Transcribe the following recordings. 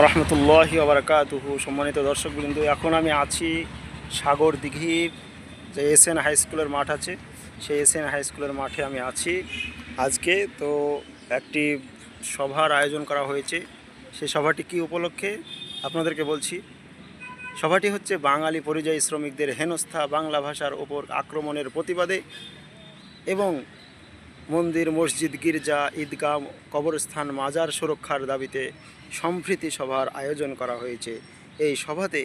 রহমতুল্লাহি আবরকাতুহু সম্মানিত দর্শকবৃন্দ, এখন আমি আছি সাগর দিঘি যে এস এন হাই স্কুলের মাঠ আছে, সেই এস এন হাই স্কুলের মাঠে আমি আছি। আজকে তো একটি সভার আয়োজন করা হয়েছে। সেই সভাটি কি উপলক্ষে? আপনাদেরকে বলছি, সভাটি হচ্ছে বাঙালি পরিযায়ী শ্রমিকদের হেনস্থা বাংলা ভাষার ওপর আক্রমণের প্রতিবাদে এবং মন্দির, মসজিদ, গির্জা, ঈদগাহ, কবরস্থান, মাজার সুরক্ষার দাবিতে সম্প্রীতি সভার আয়োজন করা হয়েছে। এই সভাতে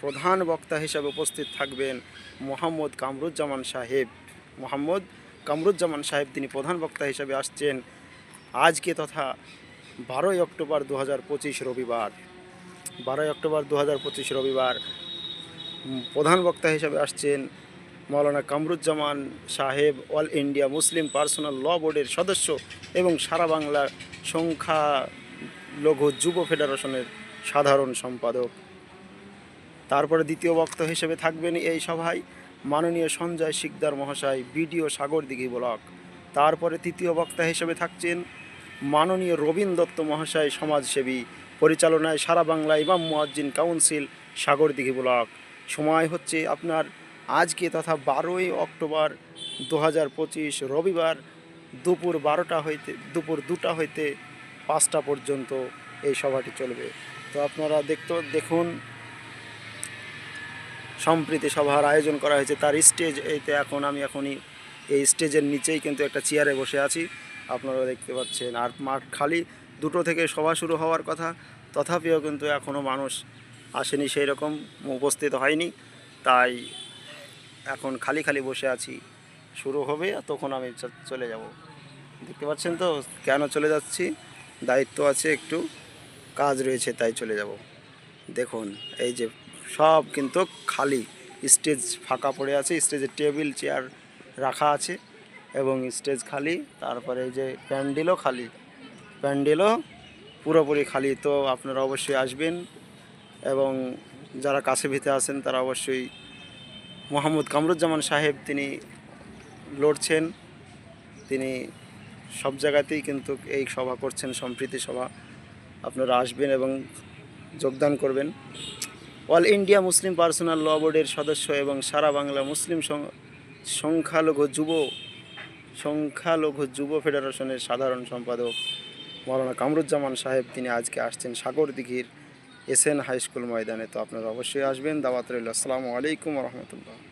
প্রধান বক্তা হিসাবে উপস্থিত থাকবেন মোহাম্মদ কামরুজ্জামান সাহেব। মোহাম্মদ কামরুজ্জামান সাহেব তিনি প্রধান বক্তা হিসাবে আসছেন আজকে তথা বারোই অক্টোবর দু হাজার পঁচিশ রবিবার। বারোই অক্টোবর দু হাজার পঁচিশ রবিবার প্রধান বক্তা হিসাবে আসছেন মৌলানা কামরুজ্জামান সাহেব All India Muslim Personal Law বোর্ডের সদস্য এবং সারা বাংলা সংখ্যা লঘু যুব ফেডারেশনের সাধারণ সম্পাদক। তারপরে দ্বিতীয় বক্তা হিসেবে থাকবেন এই সভায় মাননীয় সঞ্জয় শিকদার মহাশয়, বিডিও সাগরদিঘি ব্লক। তারপরে তৃতীয় বক্তা হিসেবে থাকছেন মাননীয় রবীন দত্ত মহাশয়, সমাজসেবী পরিচালনায় সারা বাংলা ইমাম মুয়াজ্জিন কাউন্সিল, সাগরদিঘি ব্লক। সময় হচ্ছে আপনার আজকে তথা বারোই অক্টোবর দু হাজার পঁচিশ রবিবার দুপুর বারোটা হইতে, দুপুর দুটা হইতে পাঁচটা পর্যন্ত এই সভাটি চলবে। তো আপনারা দেখতে, দেখুন, সম্প্রীতি সভার আয়োজন করা হয়েছে। তার স্টেজ এইতে এখন আমি এখনই, এই স্টেজের নিচেই কিন্তু একটা চেয়ারে বসে আছি। আপনারা দেখতে পাচ্ছেন, আর মাঠ খালি, দুটো থেকে সভা শুরু হওয়ার কথা। তথাপিও কিন্তু এখনও মানুষ আসেনি সেই রকম উপস্থিত হয়নি। তাই এখন খালি খালি বসে আছি। শুরু হবে তখন আমি চলে যাব। দেখতে পাচ্ছেন তো কেন চলে যাচ্ছি? দায়িত্ব আছে একটু। কাজ রয়েছে তাই চলে যাব। দেখুন, এই যে সব কিন্তু খালি। স্টেজ ফাঁকা পড়ে আছে, স্টেজে টেবিল, চেয়ার রাখা আছে এবং স্টেজ খালি। তারপরে এই যে প্যান্ডেলও খালি। প্যান্ডেলও পুরোপুরি খালি। তো আপনারা অবশ্যই আসবেন এবং যারা কাছে ভিতে আছেন তারা অবশ্যই মোহাম্মদ কামরুজ্জামান সাহেব তিনি লড়ছেন। তিনি সব জায়গাতেই কিন্তু এই সভা করছেন, সম্প্রীতি সভা। আপনারা আসবেন এবং যোগদান করবেন। All India Muslim Personal Law বোর্ডের সদস্য এবং সারা বাংলা মুসলিম সংখ্যালঘু যুব সংখ্যালঘু যুব ফেডারেশনের সাধারণ সম্পাদক মৌলানা কামরুজ্জামান সাহেব তিনি আজকে আসছেন সাগর দিঘির এস এন হাই স্কুল ময়দানে তো আপনারা অবশ্যই আসবেন। দাওয়াত রইল। আসসালামু আলাইকুম রহমতুল্লাহ।